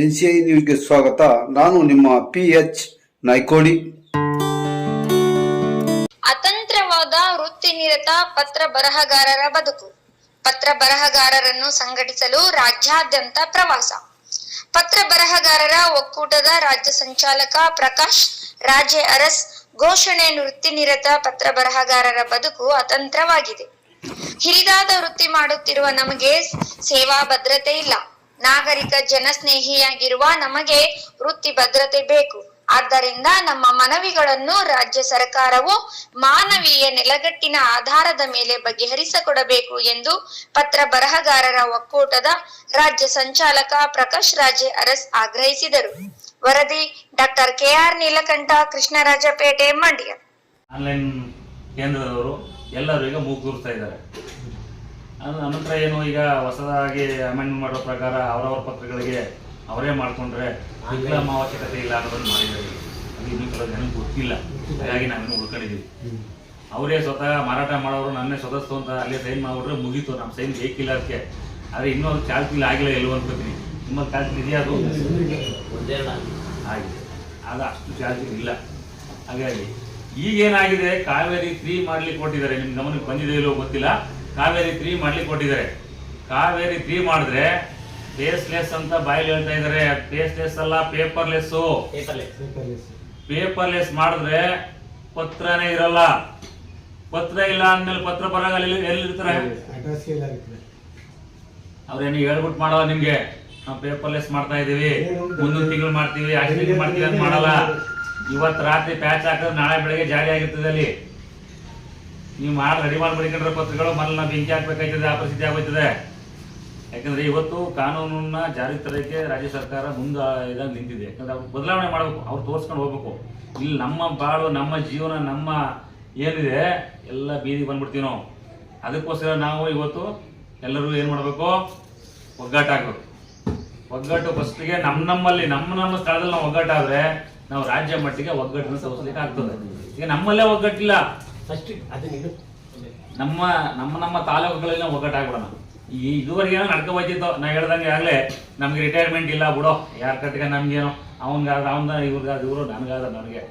NCI ನ್ಯೂಸ್ಗೆ ಸ್ವಾಗತ. ನಾನು ನಿಮ್ಮ ಪಿ ಎಚ್ ನಾಯ್ಕೋಡಿ ಅತಂತ್ರವಾದ ವೃತ್ತಿನಿರತ ಪತ್ರ ಬರಹಗಾರರ ಬದುಕು. ಪತ್ರ ಬರಹಗಾರರನ್ನು ಸಂಘಟಿಸಲು ರಾಜ್ಯಾದ್ಯಂತ ಪ್ರವಾಸ. ಪತ್ರ ಬರಹಗಾರರ ಒಕ್ಕೂಟದ ರಾಜ್ಯ ಸಂಚಾಲಕ ಪ್ರಕಾಶ್ ರಾಜೆ ಅರಸ್ ಘೋಷಣೆ ವೃತ್ತಿನಿರತ ಪತ್ರ ಬರಹಗಾರರ ಬದುಕು ಅತಂತ್ರವಾಗಿದೆ. ಹಿರಿದಾದ ವೃತ್ತಿ ಮಾಡುತ್ತಿರುವ ನಮಗೆ ಸೇವಾ ಭದ್ರತೆ ಇಲ್ಲ. ನಾಗರಿಕ ಜನಸ್ನೇಹಿಯಾಗಿರುವ ನಮಗೆ ವೃತ್ತಿ ಭದ್ರತೆ ಬೇಕು. ಆದ್ದರಿಂದ ನಮ್ಮ ಮನವಿಗಳನ್ನು ರಾಜ್ಯ ಸರ್ಕಾರವು ಮಾನವೀಯ ನೆಲಗಟ್ಟಿನ ಆಧಾರದ ಮೇಲೆ ಬಗೆಹರಿಸಿಕೊಡಬೇಕು ಎಂದು ಪತ್ರ ಬರಹಗಾರರ ಒಕ್ಕೂಟದ ರಾಜ್ಯ ಸಂಚಾಲಕ ಪ್ರಕಾಶ್ ರಾಜೆ ಅರಸ್ ಆಗ್ರಹಿಸಿದರು. ವರದಿ doctor KR Neelakantha, Krishnarajpet, Mandya. Online ಕೇಂದ್ರದವರು ಈಗ ಮೂಗು ತೂರಿಸ್ತಾ ಇದ್ದಾರೆ. ಅನಂತರ ಏನು ಈಗ ಹೊಸದಾಗಿ ಅಮೆಂಡ್ಮೆಂಟ್ ಮಾಡೋ ಪ್ರಕಾರ ಅವರವರ ಪತ್ರಗಳಿಗೆ ಅವರೇ ಮಾಡ್ಕೊಂಡ್ರೆ ಡಿಪ್ಲೊಮಾ ಅವಶ್ಯಕತೆ ಇಲ್ಲ ಅನ್ನೋದನ್ನು ಮಾಡಿದ್ದಾರೆ ಅದು ಇನ್ನೂ ಕೆಲವು ಜನಕ್ಕೆ ಗೊತ್ತಿಲ್ಲ. ಹಾಗಾಗಿ ನಾವೇನು ಉಳ್ಕೊಂಡಿದ್ದೀವಿ ಅವರೇ ಸ್ವತಃ ಮಾರಾಟ ಮಾಡೋರು ನನ್ನೇ ಸದಸ್ಯ ಅಂತ ಅಲ್ಲೇ ಸೈನ್ ಮಾಡಿಬಿಟ್ರೆ ಮುಗೀತು. ನಮ್ಮ ಸೈನ್ ಬೇಕಿಲ್ಲ ಅದಕ್ಕೆ. ಆದರೆ ಇನ್ನೂ ಅದು ಚಾಲ್ತಿಲಿ ಆಗಿಲ್ಲ ಎಲ್ಲೋ ಅನ್ಕೋತೀನಿ. ನಿಮ್ಮ ಚಾಲ್ತಿ ಇದೆಯಾ ಅದು? ಆಗಿದೆ. ಅದು ಅಷ್ಟು ಚಾಲ್ತಿ ಇಲ್ಲ. ಹಾಗಾಗಿ ಈಗೇನಾಗಿದೆ? ಕಾವೇರಿ ಫ್ರೀ ಮಾಡ್ಲಿಕ್ಕೆ ಕೊಟ್ಟಿದ್ದಾರೆ. ನಿಮ್ಮ ಗಮನಕ್ಕೆ ಬಂದಿದೆ ಇಲ್ಲೋ ಗೊತ್ತಿಲ್ಲ. ಕಾವೇರಿ ತ್ರೀ ಮಾಡ್ಲಿಕ್ಕೆ ಕೊಟ್ಟಿದ್ದಾರೆ. ಕಾವೇರಿ ತ್ರೀ ಮಾಡಿದ್ರೆ ಫೇಸ್ಲೆಸ್ ಅಂತ ಬಾಯಲ್ಲಿ ಹೇಳ್ತಾ ಇದ್ದಾರೆ. ಪೇಸ್ಲೆಸ್ ಅಲ್ಲ ಪೇಪರ್ಲೆಸ್ಸು ಪೇಪರ್ಲೆಸ್ ಮಾಡಿದ್ರೆ ಪತ್ರನೇ ಇರಲ್ಲ. ಪತ್ರ ಇಲ್ಲ ಅಂದ್ಮೇಲೆ ಪತ್ರ ಬರಗಾಲ ಎಲ್ಲಿ ಎಲ್ಲಿರ್ತಾರೆ ಅವ್ರೇನು ಹೇಳ್ಬಿಟ್ಟು ಮಾಡಲ್ಲ ನಿಮ್ಗೆ? ನಾವು ಪೇಪರ್ಲೆಸ್ ಮಾಡ್ತಾ ಇದೀವಿ ಮುಂದೊಂದು ತಿಂಗಳು ಮಾಡ್ತೀವಿ ಅಷ್ಟು ಮಾಡ್ತೀವಿ ಅಂತ ಮಾಡಲ್ಲ. ಇವತ್ತು ರಾತ್ರಿ ಪ್ಯಾಚ್ ಹಾಕಿದ್ರೆ ನಾಳೆ ಬೆಳಗ್ಗೆ ಜಾರಿ ಆಗಿರ್ತದೆ ಅಲ್ಲಿ. ನೀವು ಮಾಡಿ ರೆಡಿ ಮಾಡಿ ಮಡಿಕೊಂಡ್ರೆ ಪತ್ರಗಳು ನಾವು ಬೆಂಕಿ ಹಾಕ್ಬೇಕಾಯ್ತದೆ ಆ ಪರಿಸ್ಥಿತಿ ಆಗೋಯ್ತದೆ. ಯಾಕಂದ್ರೆ ಇವತ್ತು ಕಾನೂನನ್ನ ಜಾರಿ ತರಕ್ಕೆ ರಾಜ್ಯ ಸರ್ಕಾರ ಮುಂದೆ ಇದಾಗ ನಿಂತಿದೆ. ಯಾಕಂದ್ರೆ ಅವ್ರು ಬದಲಾವಣೆ ಮಾಡಬೇಕು, ಅವ್ರು ತೋರ್ಸ್ಕೊಂಡು ಹೋಗ್ಬೇಕು. ಇಲ್ಲಿ ನಮ್ಮ ಬಾಳು, ನಮ್ಮ ಜೀವನ, ನಮ್ಮ ಏನಿದೆ, ಎಲ್ಲ ಬೀದಿ ಬಂದ್ಬಿಡ್ತೀವಿ ನಾವು. ಅದಕ್ಕೋಸ್ಕರ ನಾವು ಇವತ್ತು ಎಲ್ಲರೂ ಏನು ಮಾಡಬೇಕು? ಒಗ್ಗಟ್ಟಾಗಬೇಕು ಒಗ್ಗಟ್ಟು ಫಸ್ಟಿಗೆ ನಮ್ಮ ನಮ್ಮಲ್ಲಿ, ನಮ್ಮ ನಮ್ಮ ಸ್ಥಳದಲ್ಲಿ ನಾವು ಒಗ್ಗಟ್ಟಾದ್ರೆ ನಾವು ರಾಜ್ಯ ಮಟ್ಟಿಗೆ ಒಗ್ಗಟ್ಟನ್ನು ಸವಿಸ್ಲಿಕ್ಕೆ ಆಗ್ತದೆ. ಈಗ ನಮ್ಮಲ್ಲೇ ಒಗ್ಗಟ್ಟಿಲ್ಲ. ನಮ್ಮ ನಮ್ಮ ನಮ್ಮ ತಾಲೂಕುಗಳಲ್ಲಿ ಒಗ್ಗಟ್ಟಾಗ್ಬಿಡೋಣ ಈ ಇದುವರೆಗೆ ನಡ್ಕೊ ಹೋಯ್ತಿತ್ತು. ನಾ ಹೇಳ್ದಂಗೆ ಆಗಲೇ, ನಮ್ಗೆ ರಿಟೈರ್ಮೆಂಟ್ ಇಲ್ಲ ಬಿಡೋ. ಯಾರ ಕಟ್ಟಿಗೆ ನಮ್ಗೇನೋ? ಅವನ್ಗಾದ ಅವನ ಇವ್ರಿಗಾದ ಇವರು ನನಗಾದ ನನಗೆ.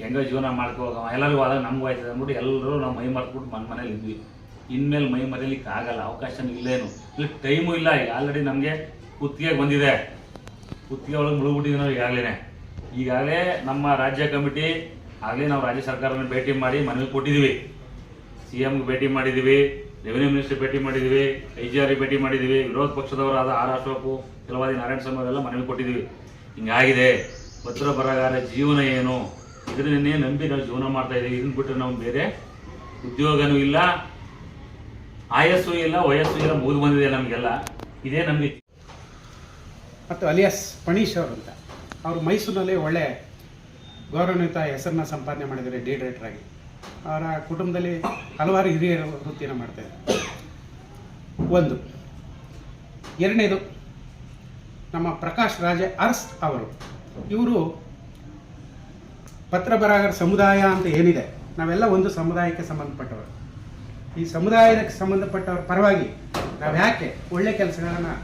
ಹೆಂಗೋ ಜೀವನ ಮಾಡ್ಕೋ ಎಲ್ಲರಿಗೂ ಆದಾಗ ನಮ್ಗೂ ಆಯ್ತದೆ ಅಂದ್ಬಿಟ್ಟು ಎಲ್ಲರೂ ನಾವು ಮೈ ಮರ್ತ್ಬಿಟ್ಟು ಮನೆ ಮನೇಲಿ ಇದ್ವಿ. ಇನ್ಮೇಲೆ ಮೈ ಮರೀಲಿಕ್ಕೆ ಆಗಲ್ಲ, ಅವಕಾಶನೂ ಇಲ್ಲೇನು. ಇಲ್ಲಿ ಟೈಮು ಇಲ್ಲ, ಈಗ ಆಲ್ರೆಡಿ ನಮಗೆ ಕುತ್ತಿಗೆ ಬಂದಿದೆ. ಕುತ್ತಿಗೆ ಒಳಗೆ ಮುಳುಗ್ಬಿಟ್ಟಿದ್ದೀವಿ ನಾವು ಈಗಾಗಲೇ ಈಗಾಗಲೇ ನಮ್ಮ ರಾಜ್ಯ ಕಮಿಟಿ ಆಗಲೇ ನಾವು ರಾಜ್ಯ ಸರ್ಕಾರನ ಭೇಟಿ ಮಾಡಿ ಮನವಿ ಕೊಟ್ಟಿದ್ದೀವಿ. ಸಿ ಎಮ್ಗೆ ಭೇಟಿ ಮಾಡಿದ್ದೀವಿ ರೆವಿನ್ಯೂ ಮಿನಿಸ್ಟರ್ ಭೇಟಿ ಮಾಡಿದ್ದೀವಿ ಐ ಜಿ ಆರ್ಗೆ ಭೇಟಿ ಮಾಡಿದ್ದೀವಿ, ವಿರೋಧ ಪಕ್ಷದವರಾದ ಆರ್ ಅಶೋಕು ಕೆಲವಾದಿ ನಾರಾಯಣ ಸ್ವಾಮಿ ಅವರೆಲ್ಲ ಮನವಿ ಕೊಟ್ಟಿದ್ದೀವಿ. ಹಿಂಗಾಗಿದೆ ಪತ್ರ ಬರಗಾರ ಜೀವನ ಏನು? ಇದನ್ನೇ ನಂಬಿ ನಾವು ಜೀವನ ಮಾಡ್ತಾ ಇದ್ದೀವಿ. ಇದನ್ನ ಬಿಟ್ಟರೆ ನಾವು ಬೇರೆ ಉದ್ಯೋಗನೂ ಇಲ್ಲ, ಆಯಸ್ಸು ಇಲ್ಲ, ವಯಸ್ಸು ಇಲ್ಲ ಮುಗಿದು ಬಂದಿದೆ ನಮಗೆಲ್ಲ. ಇದೇ ನಂಬಿಕೆ. ಮತ್ತು ಅಲಿಯಾಸ್ ಪಣೀಶ್ ಅವರು ಅಂತ. ಅವರು ಮೈಸೂರಿನಲ್ಲಿ ಒಳ್ಳೆ ಗೌರವಾನ್ವಿತ ಹೆಸರನ್ನ ಸಂಪಾದನೆ ಮಾಡಿದ್ದಾರೆ ಡಿ ಡೈರೆಕ್ಟರ್ ಆಗಿ. ಅವರ ಕುಟುಂಬದಲ್ಲಿ ಹಲವಾರು ಹಿರಿಯರ ವೃತ್ತಿಯನ್ನು ಮಾಡ್ತಾಯಿದ್ದಾರೆ ಒಂದು, ಎರಡನೇದು, ನಮ್ಮ ಪ್ರಕಾಶ್ ರಾಜ ಅರ್ಸ್ ಅವರು. ಇವರು ಪತ್ರ ಬರಹಗಾರ ಸಮುದಾಯ ಅಂತ ಏನಿದೆ, ನಾವೆಲ್ಲ ಒಂದು ಸಮುದಾಯಕ್ಕೆ ಸಂಬಂಧಪಟ್ಟವರು. ಈ ಸಮುದಾಯಕ್ಕೆ ಸಂಬಂಧಪಟ್ಟವ್ರ ಪರವಾಗಿ ನಾವು ಯಾಕೆ ಒಳ್ಳೆ ಕೆಲಸಗಳನ್ನು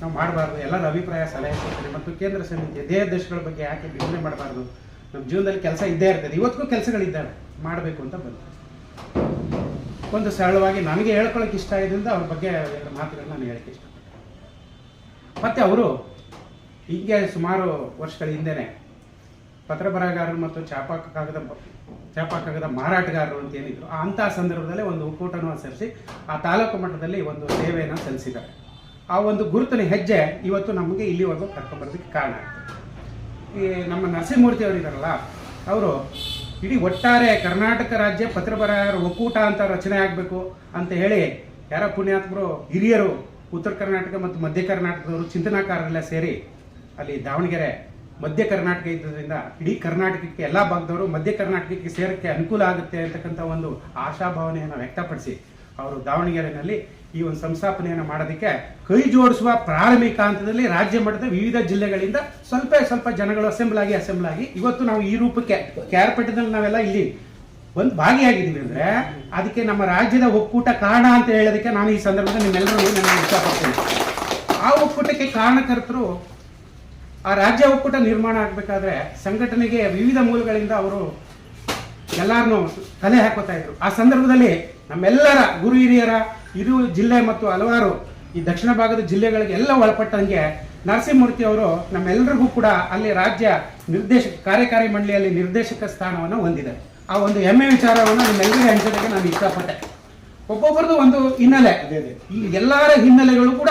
ನಾವು ಮಾಡಬಾರ್ದು? ಎಲ್ಲರ ಅಭಿಪ್ರಾಯ, ಸಲಹೆ ಕೊಡ್ತಾರೆ ಮತ್ತು ಕೇಂದ್ರ ಸಮಿತಿ ದೇಶಗಳ ಬಗ್ಗೆ ಯಾಕೆ ಬಿಡುಗಡೆ ಮಾಡಬಾರ್ದು? ನಮ್ಮ ಜೀವನದಲ್ಲಿ ಕೆಲಸ ಇದ್ದೇ ಇರ್ತದೆ. ಇವತ್ತಿಗೂ ಕೆಲಸಗಳಿದ್ದಾವೆ. ಮಾಡಬೇಕು ಅಂತ ಬಂತು ಒಂದು ಸರಳವಾಗಿ ನನಗೆ ಹೇಳ್ಕೊಳಕ್ಕೆ ಇಷ್ಟ ಇದರಿಂದ ಅವ್ರ ಬಗ್ಗೆ ಎರಡು ಮಾತುಗಳನ್ನ ನಾನು ಹೇಳಕ್ಕೆ ಇಷ್ಟ ಮತ್ತು ಅವರು ಹೀಗೆ ಸುಮಾರು ವರ್ಷಗಳ ಹಿಂದೆನೆ ಪತ್ರ ಬರಹಗಾರರು ಮತ್ತು ಚಾಪಾ ಕಾಗದ ಚಾಪಾ ಕಾಗದ ಮಾರಾಟಗಾರರು ಅಂತ ಏನಿದ್ರು ಅಂತಹ ಸಂದರ್ಭದಲ್ಲಿ ಒಂದು ಒಕ್ಕೂಟವನ್ನು ಸರಿಸಿ ಆ ತಾಲೂಕು ಮಟ್ಟದಲ್ಲಿ ಒಂದು ಸೇವೆಯನ್ನು ಸಲ್ಲಿಸಿದ್ದಾರೆ. ಆ ಒಂದು ಗುರುತಿನ ಹೆಜ್ಜೆ ಇವತ್ತು ನಮಗೆ ಇಲ್ಲಿವರೆಗೂ ಕರ್ಕೊಂಬರೋದಕ್ಕೆ ಕಾರಣ ಆಗ್ತದೆ. ನಮ್ಮ ನರಸಿಂಹಮೂರ್ತಿ ಅವರು ಇದ್ದಾರಲ್ಲ ಅವರು ಇಡೀ ಒಟ್ಟಾರೆ ಕರ್ನಾಟಕ ರಾಜ್ಯ ಪತ್ರ ಬರಹಗಾರರ ಒಕ್ಕೂಟ ಅಂತ ರಚನೆ ಆಗಬೇಕು ಅಂತ ಹೇಳಿ ಯಾರ ಪುಣ್ಯಾತ್ಮರು ಹಿರಿಯರು ಉತ್ತರ ಕರ್ನಾಟಕ ಮತ್ತು ಮಧ್ಯ ಕರ್ನಾಟಕದವರು ಚಿಂತನಾಕಾರರೆಲ್ಲ ಸೇರಿ ಅಲ್ಲಿ ದಾವಣಗೆರೆ, ಮಧ್ಯ ಕರ್ನಾಟಕ ಇದ್ದರಿಂದ ಇಡೀ ಕರ್ನಾಟಕಕ್ಕೆ ಎಲ್ಲ ಭಾಗದವರು ಮಧ್ಯ ಕರ್ನಾಟಕಕ್ಕೆ ಸೇರಕ್ಕೆ ಅನುಕೂಲ ಆಗುತ್ತೆ ಅಂತಕ್ಕಂಥ ಒಂದು ಆಶಾಭಾವನೆಯನ್ನು ವ್ಯಕ್ತಪಡಿಸಿ ಅವರು ದಾವಣಗೆರೆಯಲ್ಲಿ ಈ ಒಂದು ಸಂಸ್ಥಾಪನೆಯನ್ನು ಮಾಡೋದಕ್ಕೆ ಕೈ ಜೋಡಿಸುವ ಪ್ರಾರಂಭಿಕ ಹಂತದಲ್ಲಿ ರಾಜ್ಯ ಮಟ್ಟದ ವಿವಿಧ ಜಿಲ್ಲೆಗಳಿಂದ ಸ್ವಲ್ಪ ಸ್ವಲ್ಪ ಜನಗಳು ಅಸೆಂಬ್ಲ್ ಆಗಿ ಅಸೆಂಬ್ಲ್ ಆಗಿ ಇವತ್ತು ನಾವು ಈ ರೂಪಕ್ಕೆ ಕ್ಯಾರ್ಪೆಟ್ನಲ್ಲಿ ನಾವೆಲ್ಲ ಇಲ್ಲಿ ಒಂದು ಭಾಗಿಯಾಗಿದ್ದೀವಿ ಅಂದ್ರೆ ಅದಕ್ಕೆ ನಮ್ಮ ರಾಜ್ಯದ ಒಕ್ಕೂಟ ಕಾರಣ ಅಂತ ಹೇಳೋದಕ್ಕೆ ನಾನು ಈ ಸಂದರ್ಭದಲ್ಲಿ ನಿಮ್ಮೆಲ್ಲರೂ ನಾನು ಇಷ್ಟಪಡ್ತೀನಿ ಆ ಒಕ್ಕೂಟಕ್ಕೆ ಕಾರಣಕರ್ತರು ಆ ರಾಜ್ಯ ಒಕ್ಕೂಟ ನಿರ್ಮಾಣ ಆಗಬೇಕಾದ್ರೆ ಸಂಘಟನೆಗೆ ವಿವಿಧ ಮೂಲಗಳಿಂದ ಅವರು ಎಲ್ಲರನ್ನೂ ತಲೆ ಹಾಕೋತಾ ಇದ್ರು. ಆ ಸಂದರ್ಭದಲ್ಲಿ ನಮ್ಮೆಲ್ಲರ ಗುರು ಹಿರಿಯರ ಇದು ಜಿಲ್ಲೆ ಮತ್ತು ಹಲವಾರು ಈ ದಕ್ಷಿಣ ಭಾಗದ ಜಿಲ್ಲೆಗಳಿಗೆ ಎಲ್ಲ ಒಳಪಟ್ಟಂಗೆ ನರಸಿಂಹಮೂರ್ತಿ ಅವರು ನಮ್ಮೆಲ್ಲರಿಗೂ ಕೂಡ ಅಲ್ಲಿ ರಾಜ್ಯ ನಿರ್ದೇಶಕ ಕಾರ್ಯಕಾರಿ ಮಂಡಳಿಯಲ್ಲಿ ನಿರ್ದೇಶಕ ಸ್ಥಾನವನ್ನು ಹೊಂದಿದ್ದಾರೆ. ಆ ಒಂದು ಹೆಮ್ಮೆ ವಿಚಾರವನ್ನು ನಿಮ್ಮೆಲ್ಲರಿಗೂ ಹಂಚೋದಕ್ಕೆ ನಾನು ಇಷ್ಟಪಟ್ಟೆ. ಒಬ್ಬೊಬ್ಬರದು ಒಂದು ಹಿನ್ನೆಲೆ. ಈ ಎಲ್ಲರ ಹಿನ್ನೆಲೆಗಳು ಕೂಡ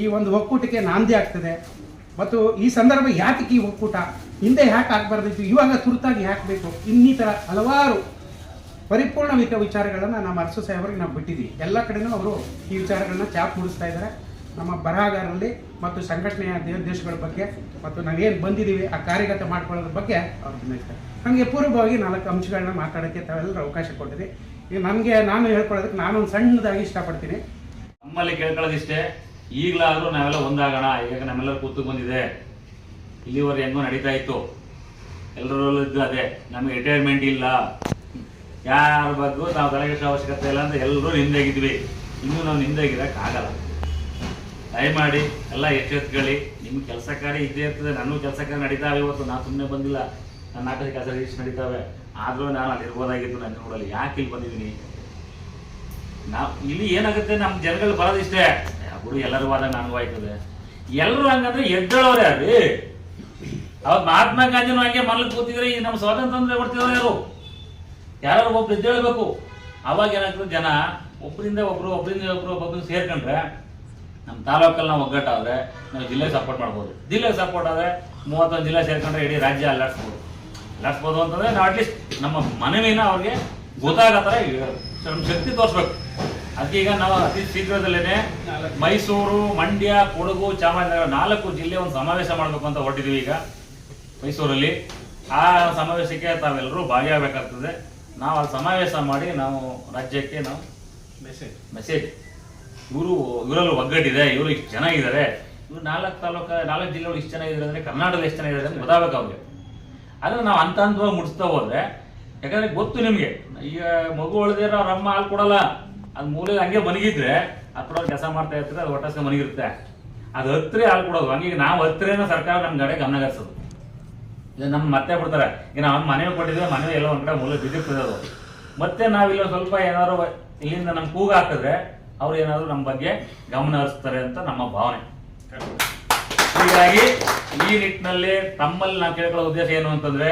ಈ ಒಂದು ಒಕ್ಕೂಟಕ್ಕೆ ನಾಂದಿ ಆಗ್ತದೆ. ಮತ್ತು ಈ ಸಂದರ್ಭ ಯಾತಕ್ಕೆ ಈ ಒಕ್ಕೂಟ? ಹಿಂದೆ ಯಾಕೆ ಆಗಬಾರ್ದಿತ್ತು, ಇವಾಗ ತುರ್ತಾಗಿ ಯಾಕೆ ಬೇಕು. ಇನ್ನಿತರ ಹಲವಾರು ಪರಿಪೂರ್ಣ ವಿಕ ವಿಚಾರಗಳನ್ನು ನಮ್ಮ ಅರಸು ಸಾಹೇಬರಿಗೆ ನಾವು ಬಿಟ್ಟಿದ್ದೀವಿ. ಎಲ್ಲ ಕಡೆನೂ ಅವರು ಈ ವಿಚಾರಗಳನ್ನ ಚಾಪ್ ಮೂಡಿಸ್ತಾ ಇದ್ದಾರೆ. ನಮ್ಮ ಬರಹಗಾರರಲ್ಲಿ ಮತ್ತು ಸಂಘಟನೆಯ ದೇಶಗಳ ಬಗ್ಗೆ ಮತ್ತು ನಾವೇನು ಬಂದಿದ್ದೀವಿ, ಆ ಕಾರ್ಯಗತ ಮಾಡ್ಕೊಳ್ಳೋದ್ರ ಬಗ್ಗೆ ಅವ್ರು ಗಮನಿಸ್ತಾರೆ ನನಗೆ ಪೂರ್ವವಾಗಿ ನಾಲ್ಕು ಅಂಶಗಳನ್ನ ಮಾತಾಡೋಕ್ಕೆ ತಾವೆಲ್ಲರೂ ಅವಕಾಶ ಕೊಟ್ಟಿದೆ ಈಗ ನಮಗೆ ನಾನು ಹೇಳ್ಕೊಳ್ಳೋದಕ್ಕೆ ನಾನು ಒಂದು ಸಣ್ಣದಾಗಿ ಇಷ್ಟಪಡ್ತೀನಿ. ನಮ್ಮಲ್ಲಿ ಕೇಳ್ಕೊಳ್ಳೋದಿಷ್ಟೇ, ಈಗಲಾದರೂ ನಾವೆಲ್ಲ ಒಂದಾಗೋಣ, ಈಗ ನಮ್ಮೆಲ್ಲರೂ ಕೂತು ಬಂದಿದೆ. ಇಲ್ಲಿವರೆಗೆ ಹೆಂಗೋ ನಡೀತಾ ಇತ್ತು. ಎಲ್ಲರಲ್ಲೂ ಇದ್ದು ಅದೇ, ನಮಗೆ ರಿಟೈರ್ಮೆಂಟ್ ಇಲ್ಲ. ಯಾರ ಬಗ್ಗೆ ನಾವು ತಲೆಗೆಷ್ಟು ಅವಶ್ಯಕತೆ ಇಲ್ಲ ಅಂತ ಎಲ್ಲರೂ ನಿಂದಾಗಿದ್ವಿ. ಇನ್ನೂ ನಾವು ನಿಂದಾಗಿರಕ್ಕೆ ಆಗಲ್ಲ. ದಯಮಾಡಿ ಎಲ್ಲ ಎಚ್ಚೆತ್ಕೊಳ್ಳಿ. ನಿಮ್ಮ ಕೆಲಸ ಕಾರ್ಯ ಇದ್ದೇ ಇರ್ತದೆ. ನನಗೂ ಕೆಲಸ ಕಾರ್ಯ ನಡೀತಾವೆ ಇವತ್ತು. ನಾನು ಸುಮ್ಮನೆ ಬಂದಿಲ್ಲ. ನನ್ನ ನಾಲ್ಕು ಕೆಲಸ ಇಷ್ಟು ನಡೀತಾವೆ. ಆದರೂ ನಾನು ಅಲ್ಲಿ ಇರ್ಬೋದಾಗಿತ್ತು ನನ್ನ ನೋಡಲ್ಲಿ. ಯಾಕೆ ಇಲ್ಲಿ ಬಂದಿದ್ದೀನಿ? ನಾವು ಇಲ್ಲಿ ಏನಾಗುತ್ತೆ? ನಮ್ಮ ಜನಗಳು ಬರೋದಿಷ್ಟೇ. ಗುರು, ಎಲ್ಲರೂ ಹೋದಾಗ ನನಗೂ ಆಯ್ತದೆ ಎಲ್ಲರೂ ಹಂಗಂದ್ರೆ ಎದ್ದೇಳೋರೇ ರೀ ಅವತ್ತು ಮಹಾತ್ಮ ಗಾಂಧಿನೂ ಹಂಗೆ ಮನಲ್ಲಿ ಕೂತಿದ್ರೆ ಈ ನಮ್ಮ ಸ್ವಾತಂತ್ರ್ಯ ಕೊಡ್ತಿದ್ರು ಯಾರು? ಯಾರು ಒಬ್ರು ಎದ್ದೇಳಬೇಕು ಅವಾಗ ಏನಾಗ್ತದೆ, ಜನ ಒಬ್ಬರಿಂದ ಒಬ್ರು ಒಬ್ಬರಿಂದ ಒಬ್ರು ಒಬ್ಬೊಬ್ರು ಸೇರ್ಕೊಂಡ್ರೆ ನಮ್ಮ ತಾಲೂಕಲ್ಲಿ ನಾವು ಒಗ್ಗಟ್ಟಾದ್ರೆ ನಾವು ಜಿಲ್ಲೆ ಸಪೋರ್ಟ್ ಮಾಡ್ಬೋದು. ಜಿಲ್ಲೆ ಸಪೋರ್ಟ್ ಆದರೆ ಮೂವತ್ತೊಂದು ಜಿಲ್ಲೆ ಸೇರ್ಕೊಂಡ್ರೆ ಇಡೀ ರಾಜ್ಯ ಅಲ್ಲಾಡ್ಸ್ಬೋದು. ಅಲ್ಲಾಡ್ಸ್ಬೋದು ಅಂತಂದ್ರೆ ನಾವು ಅಟ್ಲೀಸ್ಟ್ ನಮ್ಮ ಮನವಿನ ಅವ್ರಿಗೆ ಗೊತ್ತಾಗೋ ನಮ್ಮ ಶಕ್ತಿ ತೋರಿಸ್ಬೇಕು. ಅದಕ್ಕೀಗ ನಾವು ಅತಿ ಶೀಘ್ರದಲ್ಲೇ ಮೈಸೂರು, ಮಂಡ್ಯ, ಕೊಡಗು, ಚಾಮರಾಜನಗರ ನಾಲ್ಕು ಜಿಲ್ಲೆ ಒಂದು ಸಮಾವೇಶ ಮಾಡಬೇಕು ಅಂತ ಹೊರಟಿದ್ದೀವಿ ಈಗ. ಮೈಸೂರಲ್ಲಿ ಆ ಸಮಾವೇಶಕ್ಕೆ ತಾವೆಲ್ಲರೂ ಭಾಗಿಯಾಗಬೇಕಾಗ್ತದೆ. ನಾವು ಅಲ್ಲಿ ಸಮಾವೇಶ ಮಾಡಿ ನಾವು ರಾಜ್ಯಕ್ಕೆ ನಾವು ಮೆಸೇಜ್ ಮೆಸೇಜ್ ಇವರು ಇವರಲ್ಲೂ ಒಗ್ಗಟ್ಟಿದೆ ಇವರು ಇಷ್ಟು ಚೆನ್ನಾಗಿದ್ದಾರೆ. ಇವರು ನಾಲ್ಕು ತಾಲೂಕು ನಾಲ್ಕು ಜಿಲ್ಲೆಗಳು ಇಷ್ಟು ಚೆನ್ನಾಗಿದ್ದಾರೆ ಅಂದರೆ ಕರ್ನಾಟಕದಲ್ಲಿ ಎಷ್ಟು ಚೆನ್ನಾಗಿದೆ ಅಂತ ಗೊತ್ತಾಗಬೇಕು ಅವ್ರಿಗೆ. ಆದರೆ ನಾವು ಹಂತ ಹಂತವಾಗಿ ಮುಡಿಸ್ತಾ ಹೋದ್ರೆ ಯಾಕಂದ್ರೆ ಗೊತ್ತು ನಿಮಗೆ ಈಗ ಮಗು ಉಳಿದಿರೋ ಅವ್ರ ಅಮ್ಮ ಹಾಲು ಕೊಡಲ್ಲ. ಅದು ಮೂಲೆ ಹಂಗೆ ಮನಗಿದ್ರೆ ಹತ್ರ ಕೆಲಸ ಮಾಡ್ತಾ ಇರ್ತಾರೆ ಅದು ಹೊಟ್ಟಸ್ಗೆ ಮನಗಿರುತ್ತೆ ಅದು ಹತ್ತಿರ ಹಾಲು ಕೊಡೋದು. ಹಂಗೆ ನಾವು ಹತ್ತಿರನ ಸರ್ಕಾರ ನಮ್ಮ ಕಡೆ ಗಮನ ಹರಿಸೋದು. ನಮ್ಮ ಮತ್ತೆ ಬಿಡ್ತಾರೆ ಈಗ ನಾವು ಮನೆಗೆ ಕೊಟ್ಟಿದ್ರೆ ಮನೆ ಎಲ್ಲ ಒಂದ್ ಕಡೆ ಮೂಲ ಬಿದ್ದಿರ್ತದೆ ಅದು. ಮತ್ತೆ ನಾವಿಲ್ಲ ಸ್ವಲ್ಪ ಏನಾದ್ರು ಇಲ್ಲಿಂದ ನಮ್ ಕೂಗ ಹಾಕಿದ್ರೆ ಅವ್ರು ಏನಾದ್ರು ನಮ್ಮ ಬಗ್ಗೆ ಗಮನ ಹರಿಸ್ತಾರೆ ಅಂತ ನಮ್ಮ ಭಾವನೆ. ಹೀಗಾಗಿ ಈ ನಿಟ್ಟಿನಲ್ಲಿ ತಮ್ಮಲ್ಲಿ ನಾವು ಕೇಳ್ಕೊಳ್ಳೋ ಉದ್ದೇಶ ಏನು ಅಂತಂದ್ರೆ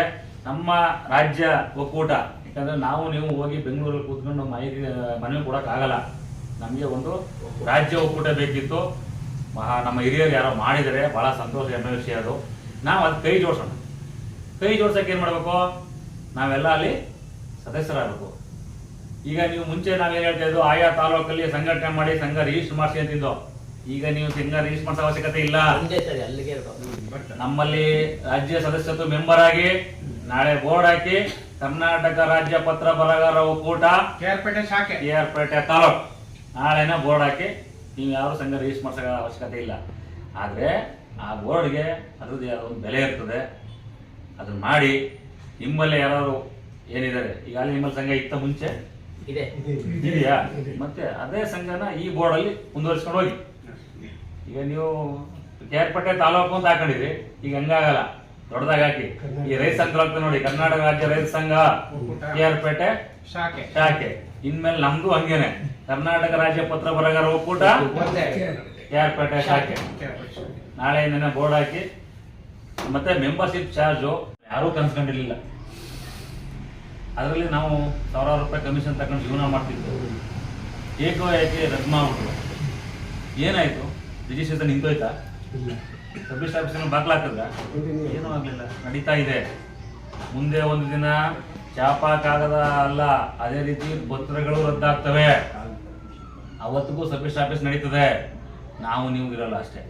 ನಮ್ಮ ರಾಜ್ಯ ಒಕ್ಕೂಟ, ಯಾಕಂದ್ರೆ ನಾವು ನೀವು ಹೋಗಿ ಬೆಂಗಳೂರಲ್ಲಿ ಕೂತ್ಕೊಂಡು ಮಾಹಿತಿ ಮನವಿ ಕೊಡಕ್ ಆಗಲ್ಲ ನಮಗೆ ಒಂದು ರಾಜ್ಯ ಒಕ್ಕೂಟ ಬೇಕಿತ್ತು. ನಮ್ಮ ಹಿರಿಯರು ಯಾರೋ ಮಾಡಿದರೆ ಬಹಳ ಸಂತೋಷ ಎಂಬ ವಿಷಯ ಅದು. ನಾವು ಅದು ಕೈ ಜೋಡಿಸೋಣ. ಕೈ ಜೋಡ್ಸಕ್ಕೆ ಏನ್ ಮಾಡ್ಬೇಕು? ನಾವೆಲ್ಲ ಅಲ್ಲಿ ಸದಸ್ಯರಾಗಬೇಕು. ಈಗ ನೀವು ಮುಂಚೆ ನಾವೇನ್ ಹೇಳ್ತಾ ಇದ್ದು ಆಯಾ ತಾಲೂಕಲ್ಲಿ ಸಂಘಟನೆ ಮಾಡಿ ಸಂಘ ರಿಜಿಸ್ಟರ್ ಮಾಡಿಸಿ ಅಂತಿದ್ದೋ. ಈಗ ನೀವು ಸಂಘ ರಿಜಿಸ್ಟರ್ ಮಾಡಿಸೋ ಅವಶ್ಯಕತೆ ಇಲ್ಲ. ನಮ್ಮಲ್ಲಿ ರಾಜ್ಯ ಸದಸ್ಯತ್ವ ಮೆಂಬರ್ ಆಗಿ ನಾಳೆ ಬೋರ್ಡ್ ಹಾಕಿ ಕರ್ನಾಟಕ ರಾಜ್ಯ ಪತ್ರ ಬರಗಾರ ಒಕ್ಕೂಟ ಕೆಆರ್ಪೇಟೆ ಆರ್ ಪೇಟೆ ಶಾಖೆ. ಕೆಆರ್ಪೇಟೆ ತಾಲೂಕು ನಾಳೆನ ಬೋರ್ಡ್ ಹಾಕಿ ನೀವು ಯಾವ ಸಂಘ ರಿಜಿಸ್ಟರ್ ಮಾಡಿಸೋ ಅವಶ್ಯಕತೆ ಇಲ್ಲ. ಆದ್ರೆ ಆ ಬೋರ್ಡ್ಗೆ ಅದ್ರದ್ದು ಯಾವುದೋ ಒಂದು ಬೆಲೆ ಇರ್ತದೆ. ಅದನ್ನ ಮಾಡಿ ನಿಮ್ಮಲ್ಲಿ ಯಾರು ಏನಿದ್ದಾರೆ ಈಗ ಅಲ್ಲಿ ನಿಮ್ಮಲ್ಲಿ ಸಂಘ ಇತ್ತ ಮುಂಚೆ? ಇದೆ. ಇದೆಯಾ? ಮತ್ತೆ ಅದೇ ಸಂಘನ ಈ ಬೋರ್ಡ್ ಅಲ್ಲಿ ಮುಂದುವರಿಸ್ಕೊಂಡು ಹೋಗಿ. ಈಗ ನೀವು ಕೇರ್ಪಟ್ಟೆ ತಾಲೂಕು ಅಂತ ಹಾಕೊಂಡಿದ್ರಿ ಈಗ ಹಂಗಾಗಲ್ಲ ದೊಡ್ಡದಾಗ ಹಾಕಿ. ಈ ರೈತ ಸಂಘ ನೋಡಿ ಕರ್ನಾಟಕ ರಾಜ್ಯ ರೈತ ಸಂಘ ಕೇರ್ಪೇಟೆ ಶಾಖೆ. ಶಾಖೆ. ಇನ್ಮೇಲೆ ನಮ್ದು ಹಂಗೇನೆ. ಕರ್ನಾಟಕ ರಾಜ್ಯ ಪತ್ರ ಬರಗಾರ ಒಕ್ಕೂಟ ಕೇರ್ಪೇಟೆ ಶಾಖೆ. ಕೆ ಆರ್ ಪೇಟೆ ಶಾಖೆ. ನಾಳೆ ಬೋರ್ಡ್ ಹಾಕಿ ಮತ್ತೆ ಮೆಂಬರ್ಶಿಪ್ ಚಾರ್ಜು ಯಾರೂ ಕನ್ಸ್ಕೊಂಡಿರ್ಲಿಲ್ಲ. ಅದರಲ್ಲಿ ನಾವು ಸಾವಿರಾರು ರೂಪಾಯಿ ಕಮಿಷನ್ ತಗೊಂಡು ಜೀವನ ಮಾಡ್ತಿದ್ದೆವು ಏಕೋ ಏಕೆ ರದ್ದು ಮಾಡ್ಬಿಟ್ರು. ಏನಾಯ್ತು? ರಿಜಿಸ್ಟ್ರೇಷನ್ ನಿಂತೋಯ್ತಾ? ಸರ್ವಿಸ್ ಆಫೀಸ್ ಬಾಗ್ಲಾಕಿದ್ರ ಏನೂ ಆಗಲಿಲ್ಲ. ನಡೀತಾ ಇದೆ. ಮುಂದೆ ಒಂದು ದಿನ ಚಾಪ ಕಾಗದ ಅಲ್ಲ ಅದೇ ರೀತಿ ಪತ್ರಗಳು ರದ್ದಾಗ್ತವೆ. ಅವತ್ತಿಗೂ ಸರ್ವಿಸ್ ಆಫೀಸ್ ನಡೀತದೆ. ನಾವು ನೀವು ಇರಲ್ಲ ಅಷ್ಟೇ.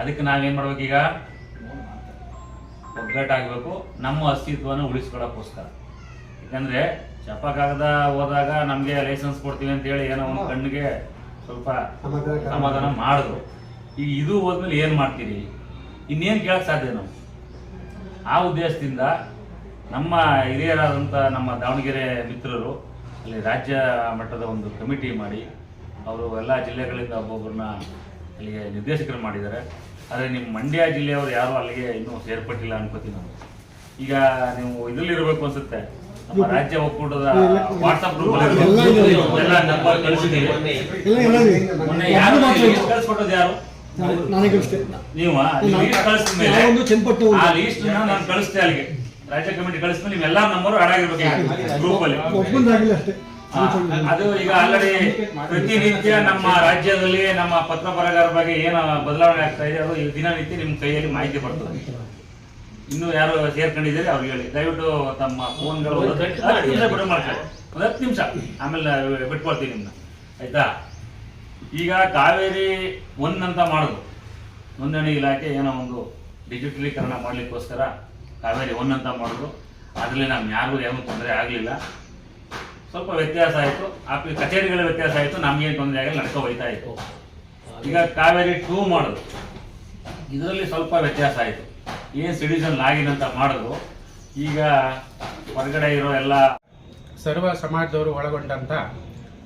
ಅದಕ್ಕೆ ನಾವೇನ್ ಮಾಡ್ಬೇಕೀಗ? ಒಗ್ಗಟ್ಟಾಗಬೇಕು. ನಮ್ಮ ಅಸ್ತಿತ್ವನ ಉಳಿಸ್ಕೊಳ್ಳೋಕ್ಕೋಸ್ಕರ. ಯಾಕಂದರೆ ಚಪ ಕಾಗದ ಹೋದಾಗ ನಮಗೆ ಲೈಸೆನ್ಸ್ ಕೊಡ್ತೀವಿ ಅಂತ ಹೇಳಿ ಏನೋ ಒಂದು ಕಣ್ಣಿಗೆ ಸ್ವಲ್ಪ ಸಮಾಧಾನ. ಮಾಡಿದ್ರು. ಈಗ ಇದು ಹೋದ್ಮೇಲೆ ಏನು ಮಾಡ್ತೀರಿ? ಇನ್ನೇನು ಕೇಳಕ್ ಸಾಧ್ಯ ನಾವು? ಆ ಉದ್ದೇಶದಿಂದ ನಮ್ಮ ಹಿರಿಯರಾದಂಥ ನಮ್ಮ ದಾವಣಗೆರೆ ಮಿತ್ರರು ಅಲ್ಲಿ ರಾಜ್ಯ ಮಟ್ಟದ ಒಂದು ಕಮಿಟಿ ಮಾಡಿ ಅವರು ಎಲ್ಲ ಜಿಲ್ಲೆಗಳಿಂದ ಒಬ್ಬೊಬ್ಬರನ್ನ ಅಲ್ಲಿಗೆ ನಿರ್ದೇಶಕರು ಮಾಡಿದ್ದಾರೆ. ಆದರೆ ನಿಮ್ಮ ಮಂಡ್ಯ ಜಿಲ್ಲೆಯವರು ಯಾರು ಅಲ್ಲಿಗೆ ಇನ್ನೂ ಸೇರ್ಪಟ್ಟಿಲ್ಲ ಅನ್ಕೋತೀನಿ ನಾನು. ಈಗ ನೀವು ಇದರಲ್ಲಿ ಇರಬೇಕು ಅನ್ಸುತ್ತೆ. ನಮ್ಮ ರಾಜ್ಯ ಒಕ್ಕೂಟದ ವಾಟ್ಸ್ಆಪ್ ಗ್ರೂಪ್ ಎಲ್ಲ ನಂಬರ್ ಕಳಿಸಿದ್ದೀವಿ ಮೊನ್ನೆ ಯಾರು ನನಗಷ್ಟೇ ನೀವು? ಲೀಸ್ಟ್ ಕಳಿಸಿದ ಮೇಲೆ ನಾವೊಂದು ಚೆಂಪಟ್ಟು ಆ ಲೀಸ್ಟ್ ನಾನು ಕಳಿಸ್ತೆ ಅಲ್ಲಿಗೆ. ರಾಜ್ಯ ಕಮಿಟಿ ಕಳಿಸ್ಮೇಲೆ ನಿಮ್ಮೆಲ್ಲ ನಂಬರ್ ಆಡ್ ಆಗಿರ್ಬೇಕು ಗ್ರೂಪ್ ಅಲ್ಲಿ. ಅದು ಈಗ ಆಲ್ರೆಡಿ ಪ್ರತಿನಿತ್ಯ ನಮ್ಮ ರಾಜ್ಯದಲ್ಲಿ ನಮ್ಮ ಪತ್ರ ಬರಗಾರ ಬಗ್ಗೆ ಏನು ಬದಲಾವಣೆ ಆಗ್ತಾ ಇದೆ, ಅದು ದಿನನಿತ್ಯ ನಿಮ್ಮ ಕೈಯಲ್ಲಿ ಮಾಹಿತಿ ಬರ್ತದೆ. ಇನ್ನು ಯಾರು ಸೇರ್ಕೊಂಡಿದ್ದೀರಿ ಅವ್ರಿಗೆ ಹೇಳಿ. ದಯವಿಟ್ಟು ತಮ್ಮ ಫೋನ್ಗಳು ಬಿಡು ಮಾಡ್ತಾರೆ ಹತ್ತು ನಿಮಿಷ. ಆಮೇಲೆ ಬಿಟ್ಕೊಳ್ತೀನಿ ನಿಮ್ಮನ್ನ. ಆಯ್ತಾ? ಈಗ ಕಾವೇರಿ ಒನ್ ಅಂತ ಮಾಡುದು. ನೋಂದಣಿ ಇಲಾಖೆ ಏನೋ ಒಂದು ಡಿಜಿಟಲೀಕರಣ ಮಾಡ್ಲಿಕ್ಕೋಸ್ಕರ ಕಾವೇರಿ ಒನ್ ಅಂತ ಮಾಡುದು. ಅದರಲ್ಲಿ ನಮ್ಗೆ ಯಾರಿಗೂ ಏನೂ ತೊಂದರೆ ಆಗಲಿಲ್ಲ. ಸ್ವಲ್ಪ ವ್ಯತ್ಯಾಸ ಆಯಿತು. ಆ ಕಚೇರಿಗಳ ವ್ಯತ್ಯಾಸ ಆಯಿತು. ನಮಗೇನು ತೊಂದರೆ ಆಗಲ್ಲ ನಡ್ಕೊ ಹೋಯ್ತಾ ಇತ್ತು ಈಗ ಕಾವೇರಿ ಟೂ ಮಾಡೋದು ಇದರಲ್ಲಿ ಸ್ವಲ್ಪ ವ್ಯತ್ಯಾಸ ಆಯಿತು. ಏನು ಸಿಟಿಸನ್ ಲಾಗಿನ್ ಅಂತ ಮಾಡಿದ್ರು. ಈಗ ಹೊರಗಡೆ ಇರೋ ಎಲ್ಲ ಸರ್ವ ಸಮಾಜದವರು ಒಳಗೊಂಡಂಥ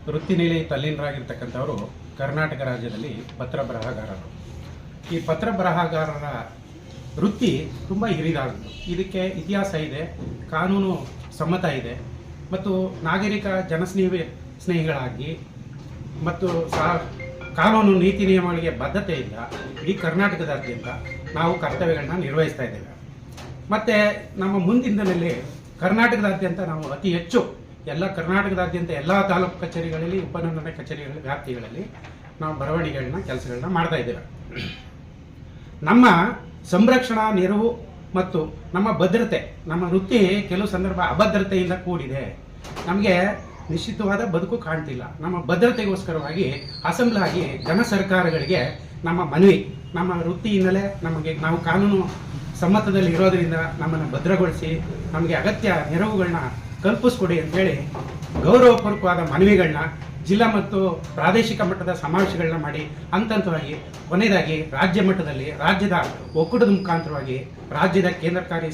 ವೃತ್ತಿ ನಿಲಯ ತಲ್ಲೀನರಾಗಿರ್ತಕ್ಕಂಥವರು ಕರ್ನಾಟಕ ರಾಜ್ಯದಲ್ಲಿ ಪತ್ರ ಬರಹಗಾರರು. ಈ ಪತ್ರ ಬರಹಗಾರರ ವೃತ್ತಿ ತುಂಬ ಹಿರಿದಾದದ್ದು ಇದಕ್ಕೆ ಇತಿಹಾಸ ಇದೆ ಕಾನೂನು ಸಮ್ಮತ ಇದೆ. ಮತ್ತು ನಾಗರಿಕ ಜನಸ್ನೇಹಿ, ಸ್ನೇಹಿಗಳಾಗಿ ಮತ್ತು ಸಹ ಕಾನೂನು ನೀತಿ ನಿಯಮಗಳಿಗೆ ಬದ್ಧತೆಯಿಂದ ಇಡೀ ಕರ್ನಾಟಕದಾದ್ಯಂತ ನಾವು ಕರ್ತವ್ಯಗಳನ್ನ ನಿರ್ವಹಿಸ್ತಾ ಇದ್ದೇವೆ. ಮತ್ತು ನಮ್ಮ ಮುಂದಿನದಲ್ಲಿ ಕರ್ನಾಟಕದಾದ್ಯಂತ ನಾವು ಅತಿ ಹೆಚ್ಚು ಎಲ್ಲ ಕರ್ನಾಟಕದಾದ್ಯಂತ ಎಲ್ಲ ತಾಲೂಕು ಕಚೇರಿಗಳಲ್ಲಿ ಉಪನಂದನೆ ಕಚೇರಿಗಳ ವ್ಯಾಪ್ತಿಗಳಲ್ಲಿ ನಾವು ಬರವಣಿಗೆಗಳನ್ನ, ಕೆಲಸಗಳನ್ನ ಮಾಡ್ತಾ ಇದ್ದೇವೆ. ನಮ್ಮ ಸಂರಕ್ಷಣಾ ನೆರವು ಮತ್ತು ನಮ್ಮ ಭದ್ರತೆ, ನಮ್ಮ ವೃತ್ತಿ ಕೆಲವು ಸಂದರ್ಭ ಅಭದ್ರತೆಯಿಂದ ಕೂಡಿದೆ. ನಮಗೆ ನಿಶ್ಚಿತವಾದ ಬದುಕು ಕಾಣ್ತಿಲ್ಲ. ನಮ್ಮ ಭದ್ರತೆಗೋಸ್ಕರವಾಗಿ ಅಸೆಂಬ್ಲ್ ಆಗಿ ಜನ ಸರ್ಕಾರಗಳಿಗೆ ನಮ್ಮ ಮನವಿ, ನಮ್ಮ ವೃತ್ತಿ ನಮಗೆ ನಾವು ಕಾನೂನು ಸಮ್ಮತದಲ್ಲಿ ಇರೋದರಿಂದ ನಮ್ಮನ್ನು ಭದ್ರಗೊಳಿಸಿ, ನಮಗೆ ಅಗತ್ಯ ನೆರವುಗಳನ್ನ ಕಲ್ಪಿಸ್ಕೊಡಿ ಅಂತೇಳಿ ಗೌರವಪೂರ್ವಕವಾದ ಮನವಿಗಳನ್ನ ಜಿಲ್ಲಾ ಮತ್ತು ಪ್ರಾದೇಶಿಕ ಮಟ್ಟದ ಸಮಾವೇಶಗಳನ್ನ ಮಾಡಿ ಹಂತ ಹಂತವಾಗಿ ಕೊನೆಯದಾಗಿ ರಾಜ್ಯ ಮಟ್ಟದಲ್ಲಿ ರಾಜ್ಯದ ಒಕ್ಕೂಟದ ಮುಖಾಂತರವಾಗಿ ರಾಜ್ಯದ ಕೇಂದ್ರ ಕಾರ್ಯ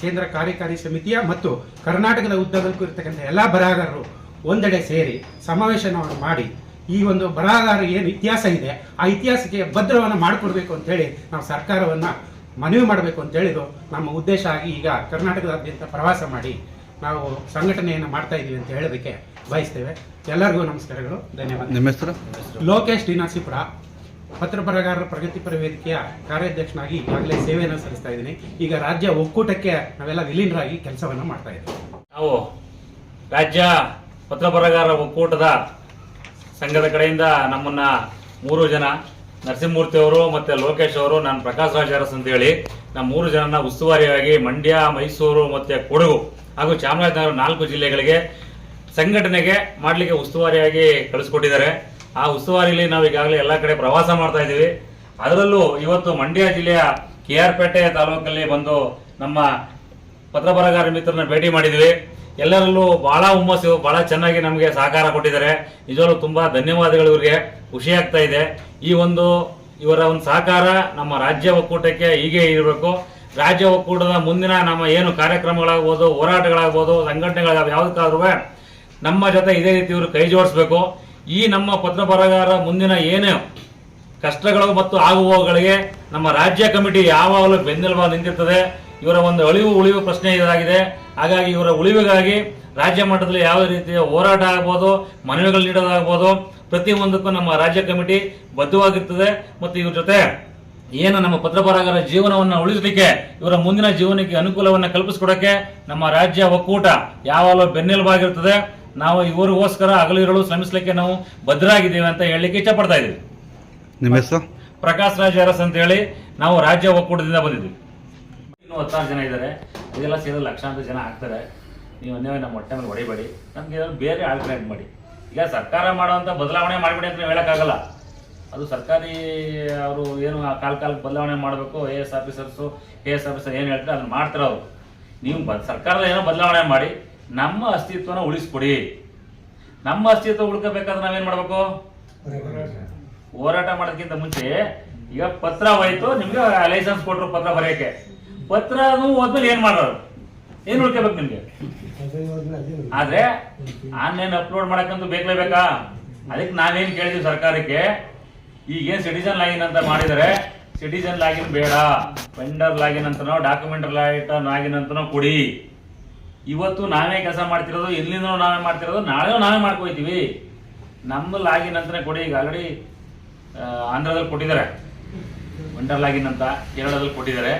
ಕೇಂದ್ರ ಕಾರ್ಯಕಾರಿ ಸಮಿತಿಯ ಮತ್ತು ಕರ್ನಾಟಕದ ಉದ್ದಗಲಕ್ಕೂ ಇರತಕ್ಕಂಥ ಎಲ್ಲ ಬರಹಗಾರರು ಒಂದೆಡೆ ಸೇರಿ ಸಮಾವೇಶವನ್ನು ಮಾಡಿ ಈ ಒಂದು ಬರಹಗಾರ ಏನು ಇತಿಹಾಸ ಇದೆ, ಆ ಇತಿಹಾಸಕ್ಕೆ ಭದ್ರವನ್ನು ಮಾಡಿಕೊಡ್ಬೇಕು ಅಂತೇಳಿ ನಾವು ಸರ್ಕಾರವನ್ನು ಮನವಿ ಮಾಡಬೇಕು ಅಂತ ಹೇಳಿದು ನಮ್ಮ ಉದ್ದೇಶ ಆಗಿ ಈಗ ಕರ್ನಾಟಕದಾದ್ಯಂತ ಪ್ರವಾಸ ಮಾಡಿ ನಾವು ಸಂಘಟನೆಯನ್ನು ಮಾಡ್ತಾ ಇದ್ದೀವಿ ಅಂತ ಹೇಳೋದಕ್ಕೆ ಬಯಸ್ತೇವೆ. ಎಲ್ಲರಿಗೂ ನಮಸ್ಕಾರಗಳು. ಧನ್ಯವಾದ ನಿಮ್ಮ ಹೆಸರು? ಲೋಕೇಶ್ ಡಿನಾಸಿಪುರ ಪತ್ರ ಪತ್ರ ಬರಹಗಾರರ ಪ್ರಗತಿಪರ ವೇದಿಕೆಯ ಕಾರ್ಯಾಧ್ಯಕ್ಷನಾಗಿ ಈಗಾಗಲೇ ಸೇವೆಯನ್ನು ಸಲ್ಲಿಸ್ತಾ ಇದ್ದೀನಿ. ಈಗ ರಾಜ್ಯ ಒಕ್ಕೂಟಕ್ಕೆ ನಾವೆಲ್ಲ ವಿಲೀನರಾಗಿ ಕೆಲಸವನ್ನು ಮಾಡ್ತಾ ಇದ್ದೀವಿ. ನಾವು ರಾಜ್ಯ ಪತ್ರ ಬರಗಾರರ ಒಕ್ಕೂಟದ ಸಂಘದ ಕಡೆಯಿಂದ ನಮ್ಮನ್ನ ಮೂರು ಜನ ನರಸಿಂಹಮೂರ್ತಿ ಅವರು ಮತ್ತೆ ಲೋಕೇಶ್ ಅವರು ನಾನು ಪ್ರಕಾಶ್ ರಾಜ್ ಅರಸ್ ಅಂತ ಹೇಳಿ ನಮ್ಮ ಮೂರು ಜನನ ಉಸ್ತುವಾರಿಯಾಗಿ ಮಂಡ್ಯ ಮೈಸೂರು ಮತ್ತೆ ಕೊಡಗು ಹಾಗೂ ಚಾಮರಾಜನಗರ ನಾಲ್ಕು ಜಿಲ್ಲೆಗಳಿಗೆ ಸಂಘಟನೆಗೆ ಮಾಡಲಿಕ್ಕೆ ಉಸ್ತುವಾರಿಯಾಗಿ ಕಳಿಸ್ಕೊಟ್ಟಿದ್ದಾರೆ. ಆ ಉಸ್ತುವಾರಿಯಲ್ಲಿ ನಾವು ಈಗಾಗಲೇ ಎಲ್ಲ ಕಡೆ ಪ್ರವಾಸ ಮಾಡ್ತಾ ಇದ್ದೀವಿ. ಅದರಲ್ಲೂ ಇವತ್ತು ಮಂಡ್ಯ ಜಿಲ್ಲೆಯ ಕೆ ಆರ್ ಪೇಟೆ ತಾಲೂಕಲ್ಲಿ ಬಂದು ನಮ್ಮ ಪತ್ರ ಬರಗಾರ ಮಿತ್ರರನ್ನ ಭೇಟಿ ಮಾಡಿದ್ವಿ ಎಲ್ಲರಲ್ಲೂ ಬಹಳ ಹುಮ್ಮಸ್ಸು, ಬಹಳ ಚೆನ್ನಾಗಿ ನಮಗೆ ಸಹಕಾರ ಕೊಟ್ಟಿದ್ದಾರೆ. ನಿಜವಾಗ್ಲೂ ತುಂಬ ಧನ್ಯವಾದಗಳು ಇವರಿಗೆ. ಖುಷಿ ಆಗ್ತಾ ಇದೆ. ಈ ಒಂದು ಇವರ ಒಂದು ಸಹಕಾರ ನಮ್ಮ ರಾಜ್ಯ ಒಕ್ಕೂಟಕ್ಕೆ ಹೀಗೆ ಇರಬೇಕು. ರಾಜ್ಯ ಒಕ್ಕೂಟದ ಮುಂದಿನ ನಮ್ಮ ಏನು ಕಾರ್ಯಕ್ರಮಗಳಾಗ್ಬೋದು, ಹೋರಾಟಗಳಾಗ್ಬೋದು ಸಂಘಟನೆಗಳಾಗ ಯಾವುದಕ್ಕಾದ್ರೂ ನಮ್ಮ ಜೊತೆ ಇದೇ ರೀತಿ ಇವರು ಕೈ ಜೋಡಿಸ್ಬೇಕು. ಈ ನಮ್ಮ ಪತ್ರ ಬರಗಾರ ಮುಂದಿನ ಏನೇ ಕಷ್ಟಗಳು ಮತ್ತು ಆಗುವವುಗಳಿಗೆ ನಮ್ಮ ರಾಜ್ಯ ಕಮಿಟಿ ಯಾವಾಗಲೂ ಬೆನ್ನೆಲುಬಾಗಿ ನಿಂತಿರ್ತದೆ. ಇವರ ಒಂದು ಅಳಿವು ಉಳಿವು ಪ್ರಶ್ನೆ ಇದಾಗಿದೆ. ಹಾಗಾಗಿ ಇವರ ಉಳಿವಿಗಾಗಿ ರಾಜ್ಯ ಮಟ್ಟದಲ್ಲಿ ಯಾವ ರೀತಿಯ ಹೋರಾಟ ಆಗ್ಬೋದು, ಮನವಿಗಳು ನೀಡೋದಾಗ್ಬೋದು ಪ್ರತಿಯೊಂದಕ್ಕೂ ನಮ್ಮ ರಾಜ್ಯ ಕಮಿಟಿ ಬದ್ಧವಾಗಿರ್ತದೆ. ಮತ್ತು ಇವ್ರ ಜೊತೆ ಏನು ನಮ್ಮ ಪತ್ರ ಪತ್ರಬರಹಗಾರ ಜೀವನವನ್ನು ಉಳಿಸಲಿಕ್ಕೆ, ಇವರ ಮುಂದಿನ ಜೀವನಕ್ಕೆ ಅನುಕೂಲವನ್ನು ಕಲ್ಪಿಸ್ಕೊಡೋಕ್ಕೆ ನಮ್ಮ ರಾಜ್ಯ ಒಕ್ಕೂಟ ಯಾವಾಗಲೂ ಬೆನ್ನೆಲುಬಾಗಿರ್ತದೆ ನಾವು ಇವರಿಗೋಸ್ಕರ ಹಗಲಿರಲು ಶ್ರಮಿಸಲಿಕ್ಕೆ ನಾವು ಭದ್ರಾಗಿದ್ದೇವೆ ಅಂತ ಹೇಳಲಿಕ್ಕೆ ಇಷ್ಟಪಡ್ತಾ ಇದ್ದೀವಿ. ನಿಮ್ಮ ಹೆಸರು? ಪ್ರಕಾಶ್ ರಾಜ್ ಅರಸ್ ಅಂತ ಹೇಳಿ ನಾವು ರಾಜ್ಯ ಒಕ್ಕೂಟದಿಂದ ಬಂದಿದ್ವಿ ಇನ್ನೂ ಹತ್ತಾರು ಜನ ಇದ್ದಾರೆ. ಇದೆಲ್ಲ ಸೇರಿದ ಲಕ್ಷಾಂತರ ಜನ ಆಗ್ತಾರೆ. ನೀವು ಒಂದೇ ನಮ್ಮ ಹೊಟ್ಟೆ ಮೇಲೆ ಹೊಡಿಬೇಡಿ. ನಮ್ಗೆ ಬೇರೆ ಆಲ್ಟರ್ನೇಟ್ ಮಾಡಿ ಈಗ ಸರ್ಕಾರ ಮಾಡುವಂಥ ಬದಲಾವಣೆ ಮಾಡಿಬಿಡಿ ಅಂತ ನೀವು ಹೇಳೋಕ್ಕಾಗಲ್ಲ. ಅದು ಸರ್ಕಾರಿ ಅವರು ಏನು ಆ ಕಾಲ ಕಾಲಕ್ಕೆ ಬದಲಾವಣೆ ಮಾಡಬೇಕು A S officers K S officer ಏನು ಹೇಳ್ತಾರೆ ಅದನ್ನ ಮಾಡ್ತಾರೆ ಅವರು. ನೀವು ಬ ಸರ್ಕಾರದ ಏನೋ ಬದಲಾವಣೆ ಮಾಡಿ ನಮ್ಮ ಅಸ್ತಿತ್ವನ ಉಳಿಸ್ಕೊಡಿ. ನಮ್ಮ ಅಸ್ತಿತ್ವ ಉಳ್ಕೋಬೇಕಾದ್ರೆ ನಾವೇನ್ ಮಾಡಬೇಕು? ಹೋರಾಟ ಮಾಡೋದಕ್ಕಿಂತ ಮುಂಚೆ ಈಗ ಪತ್ರ ಹೋಯ್ತು, ನಿಮ್ಗೆ ಲೈಸೆನ್ಸ್ ಕೊಟ್ರು ಪತ್ರ ಬರೆಯಕ್ಕೆ. ಪತ್ರ ಹೋದ್ಮೇಲೆ ಏನ್ ಮಾಡೋರು ಏನ್ ಉಳ್ಕೋಬೇಕು ನಿಮ್ಗೆ? ಆದ್ರೆ ಆನ್ಲೈನ್ ಅಪ್ಲೋಡ್ ಮಾಡಕ್ಕಂತೂ ಬೇಕಲೇಬೇಕಾ ಅದಕ್ಕೆ ನಾವೇನ್ ಕೇಳಿದ್ವಿ ಸರ್ಕಾರಕ್ಕೆ ಈಗ ಸಿಟಿಜನ್ ಲಾಗಿನ್ ಅಂತ ಮಾಡಿದರೆ ಸಿಟಿಜನ್ ಲಾಗಿನ್ ಬೇಡ. ವೆಂಡರ್ ಲಾಗಿನ್ ಅಂತನೋ ಡಾಕ್ಯುಮೆಂಟ್ ಲಾಗಿನ್ ಅಂತನೋ ಕೊಡಿ. ಇವತ್ತು ನಾವೇ ಕೆಲಸ ಮಾಡ್ತಿರೋದು ಇಲ್ಲಿಂದ ನಾವೇ ಮಾಡ್ತಿರೋದು ನಾಳೆ ನಾವೇ ಮಾಡ್ಕೊಯ್ತೀವಿ. ನಮ್ಮ ಲಾಗಿನ್ ಅಂತಲೇ ಕೊಡಿ, ಈಗ ಆಲ್ರೆಡಿ ಆಂಧ್ರದಲ್ಲಿ ಕೊಟ್ಟಿದ್ದಾರೆ. ವಂಡರ್ ಲಾಗಿನ್ ಅಂತ ಕೇರಳದಲ್ಲಿ ಕೊಟ್ಟಿದ್ದಾರೆ.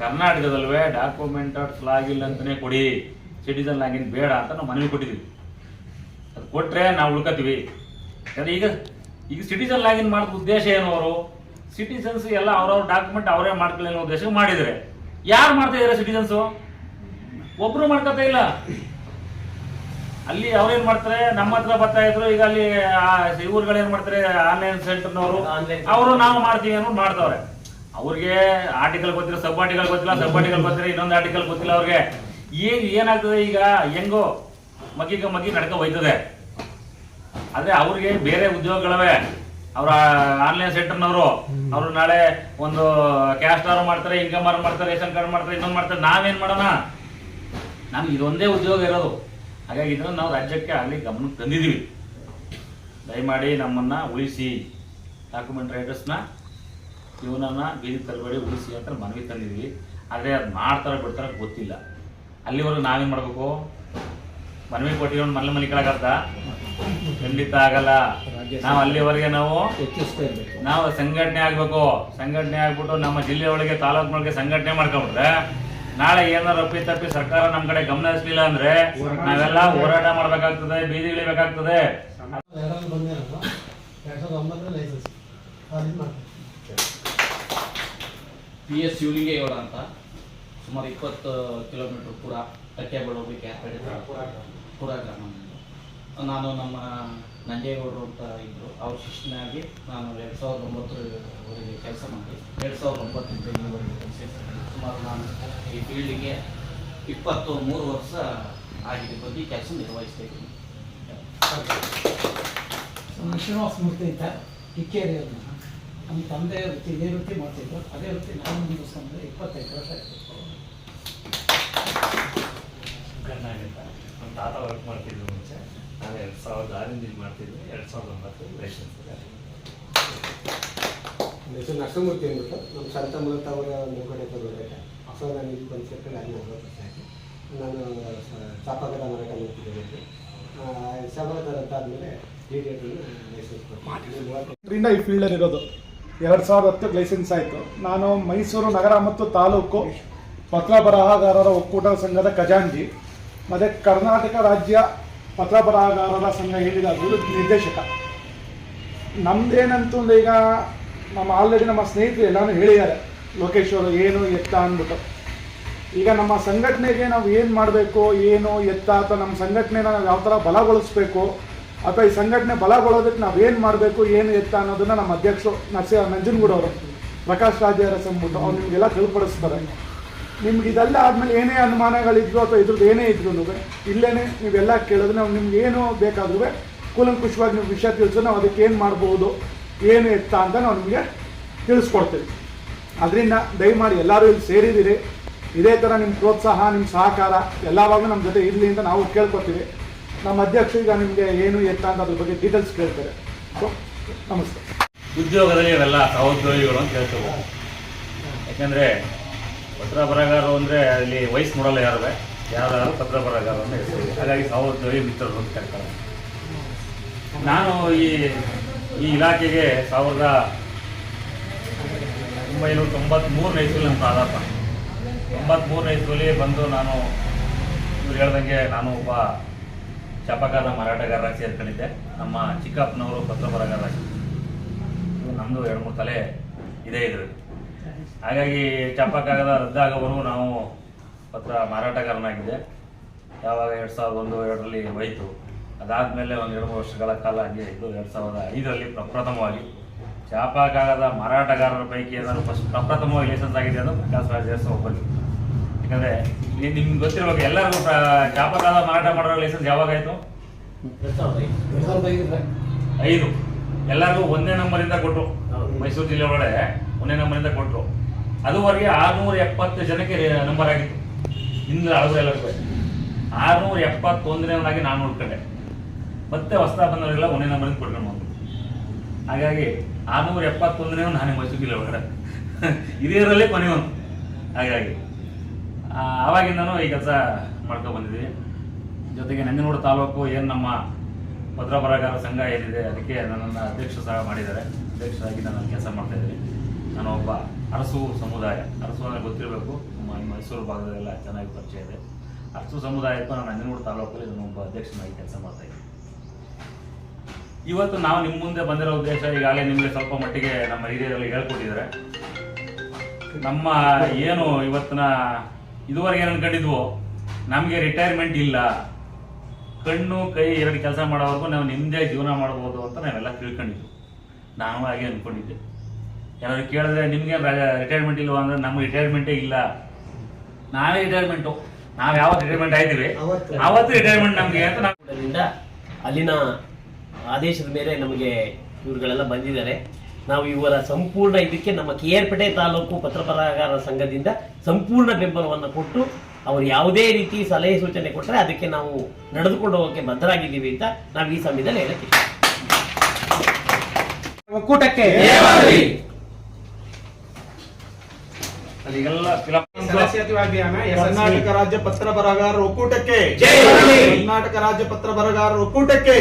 ಕರ್ನಾಟಕದಲ್ವೇ ಡಾಕ್ಯುಮೆಂಟ್ ಲಾಗಿನ್ ಅಂತಾನೆ ಕೊಡಿ. ಸಿಟಿಜನ್ ಲಾಗಿನ್ ಬೇಡ ಅಂತ ನಾವು ಮನವಿ ಕೊಟ್ಟಿದ್ದೀವಿ. ಅದು ಕೊಟ್ರೆ ನಾವು ಉಳ್ಕೋತೀವಿ. ಯಾಕಂದ್ರೆ ಈಗ ಈಗ ಸಿಟಿಸನ್ ಲಾಗಿನ್ ಮಾಡೋದು ಉದ್ದೇಶ ಏನು ಅವರು? ಸಿಟಿಸನ್ಸ್ ಎಲ್ಲ ಅವ್ರವ್ರ ಡಾಕ್ಯುಮೆಂಟ್ ಅವರೇ ಮಾಡ್ಕೊಳ್ಳಿ ಅನ್ನೋ ಉದ್ದೇಶ ಮಾಡಿದರೆ ಯಾರು ಮಾಡ್ತಾ ಇದ್ದಾರೆ ಸಿಟಿಸನ್ಸು ಒಬ್ರು ಮಾಡ್ಕೊತಾ ಇಲ್ಲ. ಅಲ್ಲಿ ಅವ್ರೇನ್ ಮಾಡ್ತಾರೆ? ನಮ್ಮ ಹತ್ರ ಬರ್ತಾ ಇದ್ರು. ಈಗ ಅಲ್ಲಿ ಇವ್ರುಗಳೇನ್ ಮಾಡ್ತಾರೆ? ಆನ್ಲೈನ್ ಸೆಂಟರ್ನವರು ಅವರು ನಾವು ಮಾಡ್ತೀವಿ ಅನ್ನೋ ಮಾಡ್ತಾವ್ರೆ ಅವ್ರಿಗೆ ಆರ್ಟಿಕಲ್ ಗೊತ್ತಿಲ್ಲ ಸಬ್ ಆರ್ಟಿಕಲ್ ಗೊತ್ತಿಲ್ಲ ಸಬ್ ಆರ್ಟಿಕಲ್ ಗೊತ್ತಿಲ್ಲ ಇನ್ನೊಂದು ಆರ್ಟಿಕಲ್ ಗೊತ್ತಿಲ್ಲ ಅವ್ರಿಗೆ. ಏನ್ ಏನಾಗ್ತದೆ ಈಗ? ಹೆಂಗೋ ಮಗಿಗ ಮಗಿ ನಡ್ಕ ಹೋಯ್ತದೆ. ಆದ್ರೆ ಅವ್ರಿಗೆ ಬೇರೆ ಉದ್ಯೋಗಗಳವೆ. ಅವ್ರ ಆನ್ಲೈನ್ ಸೆಂಟರ್ನವರು ಅವರು ನಾಳೆ ಒಂದು ಕ್ಯಾಶ್ ಆರ್ ಮಾಡ್ತಾರೆ ಇನ್ಕಮ್ ಆರ್ ಮಾಡ್ತಾರೆ ರೇಷನ್ ಕಾರ್ಡ್ ಮಾಡ್ತಾರೆ ಇನ್ನೊಂದು ಮಾಡ್ತಾರೆ. ನಾವೇನ್ ಮಾಡೋಣ? ನಮ್ಗೆ ಇದೊಂದೇ ಉದ್ಯೋಗ ಇರೋದು. ಹಾಗಾಗಿ ಇದನ್ನು ನಾವು ರಾಜ್ಯಕ್ಕೆ ಅಲ್ಲಿ ಗಮನಕ್ಕೆ ತಂದಿದ್ದೀವಿ. ದಯಮಾಡಿ ನಮ್ಮನ್ನು ಉಳಿಸಿ. ಡಾಕ್ಯುಮೆಂಟ್ ರೈಟರ್ಸ್ನ ಇವನನ್ನು ಬೀದಿ ತರಬೇಡಿ ಉಳಿಸಿ ಅಂತ ಮನವಿ ತಂದಿದ್ವಿ ಆದರೆ ಅದು ಮಾಡ್ತಾರೆ ಬಿಡ್ತಾರ ಗೊತ್ತಿಲ್ಲ. ಅಲ್ಲಿವರೆಗೂ ನಾವೇನು ಮಾಡಬೇಕು? ಮನವಿ ಕೊಟ್ಟಿರೋನು ಮನೆ ಮನೆ ಕೆಳಗತ್ತ ಖಂಡಿತ ಆಗಲ್ಲ. ನಾವು ಅಲ್ಲಿವರೆಗೆ ನಾವು ನಾವು ಸಂಘಟನೆ ಆಗಬೇಕು. ಸಂಘಟನೆ ಆಗ್ಬಿಟ್ಟು ನಮ್ಮ ಜಿಲ್ಲೆ ಒಳಗೆ ತಾಲೂಕಿನೊಳಗೆ ಸಂಘಟನೆ ಮಾಡ್ಕೊಂಡ್ರೆ ನಾಳೆ ಏನಾರು ಅಪ್ಪಿ ತಪ್ಪಿ ಸರ್ಕಾರ ನಮ್ ಕಡೆ ಗಮನ ಹರಿಸಲಿಲ್ಲ ಅಂದ್ರೆ ನಾವೆಲ್ಲ ಹೋರಾಟ ಮಾಡ್ಬೇಕಾಗ್ತದೆ ಬೀದಿ ಇಳಿಬೇಕಾಗ್ತದೆ ಪಿ ಎಸ್ ಶಿವಲಿಂಗೇಗೌಡ ಅಂತ. ಸುಮಾರು ಇಪ್ಪತ್ತು ಕಿಲೋಮೀಟರ್ ಪುರ ಕಟ್ಟೆ ಬಳಿ ಪುರ ಗ್ರಾಮ. ನಾನು ನಮ್ಮ ನಂಜೇಗೌಡರು ಅಂತ ಇದ್ದರು ಅವ್ರ ಶಿಷ್ಯನಾಗಿ ನಾನು ಎರಡು ಸಾವಿರದ ಒಂಬತ್ತರವರೆಗೆ ಕೆಲಸ ಮಾಡಿ ಎರಡು ಸಾವಿರದ ಒಂಬತ್ತರಿಂದ ಇಲ್ಲಿವರೆಗೆ ಕೆಲಸ ಸುಮಾರು ನಾನು ಈ ಫೀಲ್ಡಿಗೆ ಇಪ್ಪತ್ತು ಮೂರು ವರ್ಷ ಆಗಿದೆ ಬಗ್ಗೆ ಕೆಲಸ ನಿರ್ವಹಿಸ್ತಾ ಇದ್ದೀನಿ. ಶ್ರೀನಿವಾಸ ಮೂರ್ತಿ ಅಂತ ಕಿಕ್ಕೇರಿ ಅವ್ರನ್ನ ನಮ್ಮ ತಂದೆ ವೃತ್ತಿ ಇದೇ ವೃತ್ತಿ ಮಾಡ್ತಿದ್ರು. ಅದೇ ವೃತ್ತಿ ನಾನು ಮುಂದುವರ್ಸ್ಕೊಂಡ್ರೆ ಇಪ್ಪತ್ತೈದು ವರ್ಷ ಆಯ್ತು. ಕರ್ನಾಟಕ ನಮ್ಮ ತಾತ ವರ್ಕ್ ಮಾಡ್ತಿದ್ರು ಮುಂಚೆ. ನಾನು ಎರಡು ಸಾವಿರದ ಆರಿಂದ ಇದು ಮಾಡ್ತಿದ್ದೆ. ಎರಡು ಸಾವಿರದ ಒಂಬತ್ತು ಲೈಸೆನ್ಸ್ ಇದೆ ಹೆಸರು ನರಸಿಂಹಮೂರ್ತಿ ಅಂದ್ಬಿಟ್ಟು. ನಮ್ಮ ಸಂತ ಮೂಲತ ಅವರ ಮುಖಡೆ ತಗೋಬೇಕು ಸೊ ನಾನು ಇಲ್ಲಿ ಬಂದು ಸೇರ್ಕೊಂಡು ಅಲ್ಲಿ ಆಯಿತು ನಾನು ಚಾಪಕದ ಮಾರಾಟ ಮಾಡ್ತಿದ್ದೆ ಸಮಾಧಾನ ಆದಮೇಲೆ ಡಿ ಲೈಸೆನ್ಸ್ ಈ ಫೀಲ್ಡಲ್ಲಿ ಇರೋದು. ಎರಡು ಸಾವಿರದ ಹತ್ತಕ್ಕೆ ಲೈಸೆನ್ಸ್ ಆಯಿತು. ನಾನು ಮೈಸೂರು ನಗರ ಮತ್ತು ತಾಲೂಕು ಪತ್ರ ಬರಹಗಾರರ ಒಕ್ಕೂಟ ಸಂಘದ ಖಜಾಂಜಿ. ಮತ್ತು ಕರ್ನಾಟಕ ರಾಜ್ಯ ಪತ್ರ ಬರಹಗಾರರ ಸಂಘ ಹೇಳಿದ ಅಭಿವೃದ್ಧಿ ನಿರ್ದೇಶಕ. ನಮ್ದೇನಂತೂ ಒಂದು ಈಗ ನಮ್ಮ ಆಲ್ರೆಡಿ ನಮ್ಮ ಸ್ನೇಹಿತರು ಎಲ್ಲಾನು ಹೇಳಿದ್ದಾರೆ. ಲೋಕೇಶ್ ಅವರು ಏನು ಎತ್ತ ಅಂದ್ಬಿಟ್ಟು. ಈಗ ನಮ್ಮ ಸಂಘಟನೆಗೆ ನಾವು ಏನು ಮಾಡಬೇಕು, ಏನು ಎತ್ತ ಅಥವಾ ನಮ್ಮ ಸಂಘಟನೆನ ನಾವು ಯಾವ ಥರ ಬಲಗೊಳಿಸ್ಬೇಕು, ಅಥವಾ ಈ ಸಂಘಟನೆ ಬಲಗೊಳ್ಳೋದಕ್ಕೆ ನಾವು ಏನು ಮಾಡಬೇಕು, ಏನು ಎತ್ತ ಅನ್ನೋದನ್ನು ನಮ್ಮ ಅಧ್ಯಕ್ಷರು ನರಸಿಂಹ ನಂಜನಗೂಡವರು ಪ್ರಕಾಶ್ ಅರಸ್ ಅಂದ್ಬಿಟ್ಟು ಅವ್ರು ನಿಮಗೆಲ್ಲ ತಿಳಿಪಡಿಸ್ತಾರೆ ನಿಮ್ಗೆ ಇದೆಲ್ಲ ಆದಮೇಲೆ ಏನೇ ಅನುಮಾನಗಳಿದ್ರು ಅಥವಾ ಇದ್ರದ್ದು ಏನೇ ಇದ್ರು ಇಲ್ಲೇನೆ ನೀವೆಲ್ಲ ಕೇಳಿದ್ರೆ ನಾವು ನಿಮ್ಗೆ ಏನು ಬೇಕಾದ್ರೂ ಕೂಲಂಕುಷವಾಗಿ ನೀವು ವಿಷಯ ತಿಳಿಸೋ ನಾವು ಅದಕ್ಕೆ ಏನು ಮಾಡ್ಬೋದು, ಏನು ಎತ್ತ ಅಂತ ನಾವು ನಿಮಗೆ ತಿಳಿಸ್ಕೊಡ್ತೀವಿ. ಅದರಿಂದ ದಯಮಾಡಿ ಎಲ್ಲರೂ ಇಲ್ಲಿ ಸೇರಿದ್ದೀರಿ. ಇದೇ ಥರ ನಿಮ್ಮ ಪ್ರೋತ್ಸಾಹ ನಿಮ್ಮ ಸಹಕಾರ ಎಲ್ಲವಾಗಲೂ ನಮ್ಮ ಜೊತೆ ಇರಲಿ ಅಂತ ನಾವು ಕೇಳ್ಕೊತೀವಿ. ನಮ್ಮ ಅಧ್ಯಕ್ಷ ಈಗ ನಿಮಗೆ ಏನು ಎತ್ತ ಅಂತ ಅದ್ರ ಬಗ್ಗೆ ಡೀಟೇಲ್ಸ್ ಕೇಳ್ತಾರೆ. ಸೊ ನಮಸ್ತೆ. ಉದ್ಯೋಗದಲ್ಲಿ ಇವೆಲ್ಲ ಸಹೋದ್ಯೋಗಿಗಳು ಅಂತ ಹೇಳ್ತೇವೆ. ಯಾಕಂದ್ರೆ ಪತ್ರ ಬರಹಗಾರರು ಅಂದರೆ ಅಲ್ಲಿ ವಯಸ್ಸು ನೋಡಲ್ಲ ಯಾರು ಯಾರು ಪತ್ರ ಬರಹಗಾರರು ಅಂತ ಹೇಳ್ತೀವಿ ಹಾಗಾಗಿ ಸಹೋದ್ಯೋಗಿ ಮಿತ್ರರು ಅಂತ ಕರ್ತಾರೆ. ನಾನು ಈ ಈ ಇಲಾಖೆಗೆ ಸಾವಿರದ ಒಂಬೈನೂರ ತೊಂಬತ್ಮೂರನೇ ಇಸ್ವಿಲಿ ನಮ್ಮ ಆಧಾರ ತೊಂಬತ್ಮೂರನೇ ಇಸ್ವಿಲಿ ಬಂದು ನಾನು, ಇವ್ರು ಹೇಳ್ದಂಗೆ ನಾನು ಒಬ್ಬ ಚಪಕಾದ ಮಾರಾಟಗಾರರಾಗಿ ಸೇರ್ಕೊಂಡಿದ್ದೆ. ನಮ್ಮ ಚಿಕ್ಕಪ್ಪನವರು ಪತ್ರ ಬರಹಗಾರರಾಗಿ ನಮ್ಮದು ಎರಡು ಮೂರು ತಲೆ ಇದೇ ಇದ್ರಲ್ಲಿ. ಹಾಗಾಗಿ ಚಪ್ಪಕ್ಕಾಗದ ರದ್ದಾಗುವವರೆಗೂ ನಾವು ಪತ್ರ ಮಾರಾಟಗಾರನಾಗಿದ್ದೆ ಯಾವಾಗ ಎರಡು ಸಾವಿರದ ಒಂದು ಎರಡರಲ್ಲಿ ಹೋಯಿತು. ಅದಾದಮೇಲೆ ಒಂದು ಎರಡು ಮೂರು ವರ್ಷಗಳ ಕಾಲ ಹಾಗೆ ಇದ್ದು ಎರಡು ಸಾವಿರದ ಐದರಲ್ಲಿ ಪ್ರಪ್ರಥಮವಾಗಿ ಚಾಪಕಾಗದ ಮಾರಾಟಗಾರರ ಪೈಕಿ ಏನಾದ್ರು ಫಸ್ಟ್ ಪ್ರಪ್ರಥಮವಾಗಿ ಲೈಸೆನ್ಸ್ ಆಗಿದೆ ಅದು ಪ್ರಕಾಶ್ ರಾಜೇಶ್ ಒಬ್ಬರಿಗೆ ಯಾಕಂದರೆ ನಿಮ್ಗೆ ಗೊತ್ತಿರ್ಬೇಕು ಎಲ್ಲರಿಗೂ ಚಾಪಕಾಗದ ಮಾರಾಟ ಮಾಡೋ ಲೈಸೆನ್ಸ್ ಯಾವಾಗಾಯಿತು ಐದು. ಎಲ್ಲರಿಗೂ ಒಂದೇ ನಂಬರಿಂದ ಕೊಟ್ಟರು ಮೈಸೂರು ಜಿಲ್ಲೆ ಒಳಗಡೆ ಒಂದೇ ನಂಬರಿಂದ ಕೊಟ್ಟರು ಅದುವರೆಗೆ ಆರ್ನೂರ ಎಪ್ಪತ್ತು ಜನಕ್ಕೆ ನಂಬರ್ ಆಗಿತ್ತು. ಇಂದ್ರ ಎಲ್ಲರಿಗೂ ಆರುನೂರ ಎಪ್ಪತ್ತೊಂದನೇವನಾಗಿ ನಾನು ಉಳ್ಕೊಂಡೆ ಮತ್ತೆ ಹೊಸ ಬಂದವರೆಲ್ಲ ಒಂದೇ ನಂಬರ್ ಕೊಟ್ಕೊಂಡು ಬಂದ್ರು. ಹಾಗಾಗಿ ಆರುನೂರ ಎಪ್ಪತ್ತೊಂದನೇ ನಾನು ಮೈಸೂರಿಲ್ಲ ಒಳಗಡೆ. ಕೊನೆ ಒಂದು. ಹಾಗಾಗಿ ಆವಾಗಿಂದನೂ ಈ ಕೆಲಸ ಮಾಡ್ಕೊಂಡು ಬಂದಿದ್ದೀವಿ ಜೊತೆಗೆ ನಂಜನಗೂಡು ತಾಲೂಕು ಏನು ನಮ್ಮ ಪತ್ರ ಬರಹಗಾರ ಸಂಘ ಏನಿದೆ, ಅದಕ್ಕೆ ನನ್ನನ್ನು ಅಧ್ಯಕ್ಷ ಸಹ ಮಾಡಿದ್ದಾರೆ. ಅಧ್ಯಕ್ಷರಾಗಿ ನಾನು ಕೆಲಸ ಮಾಡ್ತಾ ಇದ್ದೀನಿ. ನಾನು ಒಬ್ಬ ಅರಸು ಸಮುದಾಯ. ಅರಸು ಅಂದರೆ ಗೊತ್ತಿರಬೇಕು ಮೈಸೂರು ಭಾಗದಲ್ಲೆಲ್ಲ ಚೆನ್ನಾಗಿ ಪರಿಚಯ ಇದೆ. ಅರಸು ಸಮುದಾಯಕ್ಕೂ ನಾನು ಅಂಜನಗೂಡು ತಾಲೂಕಲ್ಲಿ ನಾನು ಒಬ್ಬ ಅಧ್ಯಕ್ಷನಾಗಿ ಕೆಲಸ ಮಾಡ್ತಾ ಇದ್ದೀನಿ. ಇವತ್ತು ನಾವು ನಿಮ್ಮ ಮುಂದೆ ಬಂದಿರೋ ಉದ್ದೇಶ ಈಗಾಗಲೇ ನಿಮಗೆ ಸ್ವಲ್ಪ ಮಟ್ಟಿಗೆ ನಮ್ಮ ಹಿರಿಯರಲ್ಲಿ ಹೇಳ್ಕೊಟ್ಟಿದ್ದಾರೆ. ನಮ್ಮ ಏನು ಇವತ್ತಿನ ಇದುವರೆಗೆ ಏನು ಅನ್ಕೊಂಡಿದ್ವು, ನಮಗೆ ರಿಟೈರ್ಮೆಂಟ್ ಇಲ್ಲ. ಕಣ್ಣು, ಕೈ ಎರಡು ಕೆಲಸ ಮಾಡೋವರೆಗೂ ನಾವು ನಿಮ್ಮದೇ ಜೀವನ ಮಾಡ್ಬೋದು ಅಂತ ನಾವೆಲ್ಲ ತಿಳ್ಕೊಂಡಿದ್ವಿ. ನಾನು ಹಾಗೆ ಅಂದ್ಕೊಂಡಿದ್ದೆ ಯಾರು ಕೇಳಿದ್ರೆ ನಿಮಗೆ ರಿಟೈರ್ಮೆಂಟ್ ಇಲ್ವಾ ಅಂದ್ರೆ ನಮ್ಗೆ ರಿಟೈರ್ಮೆಂಟೇ ಇಲ್ಲ. ನಾವೇ ರಿಟೈರ್ಮೆಂಟು ನಾವು ಯಾವತ್ತು ರಿಟೈರ್ಮೆಂಟ್ ಆಯ್ತೀವಿ? ಅವತ್ತು. ರಿಟೈರ್ಮೆಂಟ್ ನಮಗೆ ಅಂತ ನಾವು ಅಲ್ಲಿನ ಆದೇಶದ ಮೇಲೆ ನಮಗೆ ಇವರುಗಳೆಲ್ಲ ಬಂದಿದ್ದಾರೆ. ನಾವು ಇವರ ಸಂಪೂರ್ಣ ಇದಕ್ಕೆ ನಮ್ಮ ಕೆ ಆರ್ ಪೇಟೆ ತಾಲೂಕು ಪತ್ರಪರಾಗಾರ ಸಂಘದಿಂದ ಸಂಪೂರ್ಣ ಬೆಂಬಲವನ್ನು ಕೊಟ್ಟು ಅವರು ಯಾವುದೇ ರೀತಿ ಸಲಹೆ ಸೂಚನೆ ಕೊಟ್ಟರೆ ಅದಕ್ಕೆ ನಾವು ನಡೆದುಕೊಂಡು ಹೋಗೋಕ್ಕೆ ಬದ್ಧರಾಗಿದ್ದೀವಿ ಅಂತ ನಾವು ಈ ಸಮಯದಲ್ಲಿ ಹೇಳಕ್ಕೆ. ಒಕ್ಕೂಟಕ್ಕೆ ಅಭಿಯಾನ ಕರ್ನಾಟಕ ರಾಜ್ಯ ಪತ್ರ ಬರಹಗಾರರ ಒಕ್ಕೂಟಕ್ಕೆ. ಕರ್ನಾಟಕ ರಾಜ್ಯ ಪತ್ರ ಬರಹಗಾರರ ಒಕ್ಕೂಟಕ್ಕೆ.